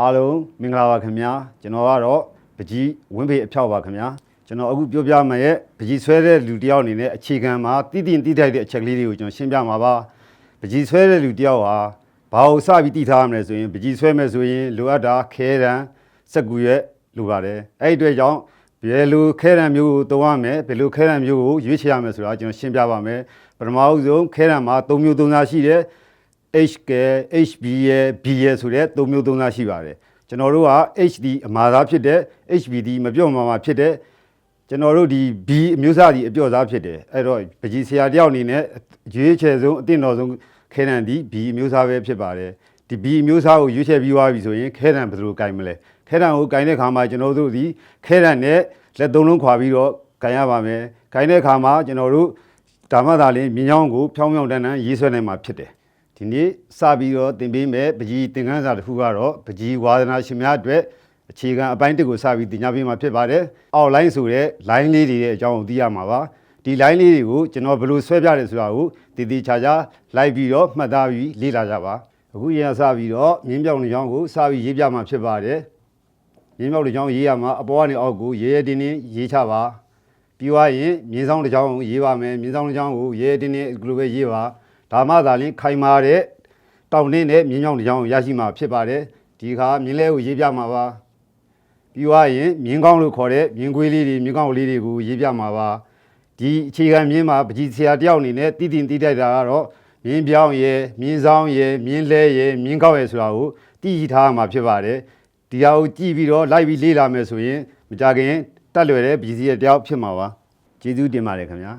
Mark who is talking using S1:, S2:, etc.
S1: အားလုံးမင်္ဂလာပါခင်ဗျာကျွန်တော်ကတော့ပကြီးဝင်းဖေအဖြောက်ပါခင်ဗျာကျွန်တော်အခုပြောပြမယ်ရဲ့ပကြီးဆွဲတဲ့လူတစ်ယောက်အနေနဲ့အခြေခံမှာတည်တည်တည်ထိုက်တဲ့အချက်ကလေးတွေကိုကျွန်တော်ရှင်းပြမှာပါပကြီးဆွဲတဲ့လူတစ်ယောက်ဟာဘာလို့စပြီးတည်ထားရမလဲဆိုရင်ပကြီးဆွဲမယ်ဆိုရင်လိုအပ်တာခဲတံစက်ကူရဲ့လိုပါတယ်အဲ့ဒီအတွက်ကြောင့်ဘယ်လိုခဲတံမျိုးကိုသုံးရမယ်ဘယ်လိုခဲတံမျိုးကိုရွေးချယ်ရမယ်ဆိုတာကျွန်တော်ရှင်းပြပါမယ်ပထမအဆုံးခဲတံမှာ၃မျိုး၃စားရှိတယ် HK HB ရဲ့ B ရဲ့ဆိုတဲ့သုံးမျိုးသုံးစားရှိပါတယ်ကျွန်တော်တို့က HD အမှားသားဖြစ်တဲ့ HBD မပြော့မှာမှာဖြစ်တဲ့ကျွန်တော်တို့ဒီ B အမျိုးအစားဒီအပြော့စားဖြစ်တယ်အဲ့တော့ပကြီးဆရာတယောက်အနေနဲ့ရွေးချယ်ဆုံးအသင့်တော်ဆုံးခဲတံဒီ B အမျိုးအစားပဲဖြစ်ပါတယ်ဒီ B အမျိုးအစားကိုရွေးချယ်ပြီးသွားပြီဆိုရင်ခဲတံဘယ်လိုကင်မလဲခဲတံကိုကင်တဲ့ခါမှာကျွန်တော်တို့ဒီခဲတံနဲ့လက်သုံးလုံးခွာပြီးတော့ကင်ရပါမယ်ကင်တဲ့ခါမှာကျွန်တော်တို့ဒါမှသာလျှင်မြင်းချောင်းကိုဖြောင်းဖြောင်းတန်းတန်းရေးဆွဲနိုင်မှာဖြစ်တယ် ဒီနေ့စပြီးတော့သင်ပေးမယ်ပကြီးသင်ခန်းစာတစ်ခုကတော့ပကြီးဝါသနာရှင်များအတွက်အခြေခံအပိုင်းတစ်ကိုစပြီးသင်ကြားပေးမှာဖြစ်ပါတယ်။ outline ဆိုတဲ့ line လေးတွေရဲ့အကြောင်းကိုသိရမှာပါ။ဒီ line လေးတွေကိုကျွန်တော်ဘယ်လိုဆွဲပြတယ်ဆိုတာကိုတည်တည်ချာချာလိုက်ပြီးတော့မှတ်သားပြီးလေ့လာကြပါ။အခုရင်စပြီးတော့မြင်းပြောင်နေကြောင်းကိုစပြီးရေးပြမှာဖြစ်ပါတယ်။မြင်းပြောင်နေကြောင်းရေးရမှာအပေါ်ကနေအောက်ကိုရဲရဲတင်းတင်းရေးချပါ။ပြီးသွားရင်မြင်းဆောင်တစ်ချောင်းကိုရေးပါမယ်မြင်းဆောင်တစ်ချောင်းကိုရဲတင်းတင်းဒီလိုပဲရေးပါ ဒါမှသာလျှင်ခိုင်မာတဲ့တောင်တင်းနဲ့မြင်းချောင်းတစ်ချောင်းကိုရရှိမှာဖြစ်ပါတယ်ဒီခါမြင်းလဲကိုရေးပြမှာပါပြီးသွားရင်မြင်းကောင်းလို့ခေါ်တဲ့မြင်းခွေးလေးတွေမြင်းကောင်းလေးတွေကိုရေးပြမှာပါဒီအခြေခံမြင်းမှာပကြီးဆရာတယောက်အနေနဲ့တည်တည်တည်တိုက်တာကတော့မြင်းပြောင်းရယ်မြင်းဆောင်ရယ်မြင်းလဲရယ်မြင်းကောက်ရယ်ဆိုတာကိုတည်ကြည့်ထားမှာဖြစ်ပါတယ်ဒီဟာကိုကြည့်ပြီးတော့လိုက်ပြီးလေ့လာမယ်ဆိုရင်မကြခင်တက်လွယ်တဲ့ပကြီးစီရဲ့တယောက်ဖြစ်မှာပါကျေးဇူးတင်ပါတယ်ခင်ဗျာ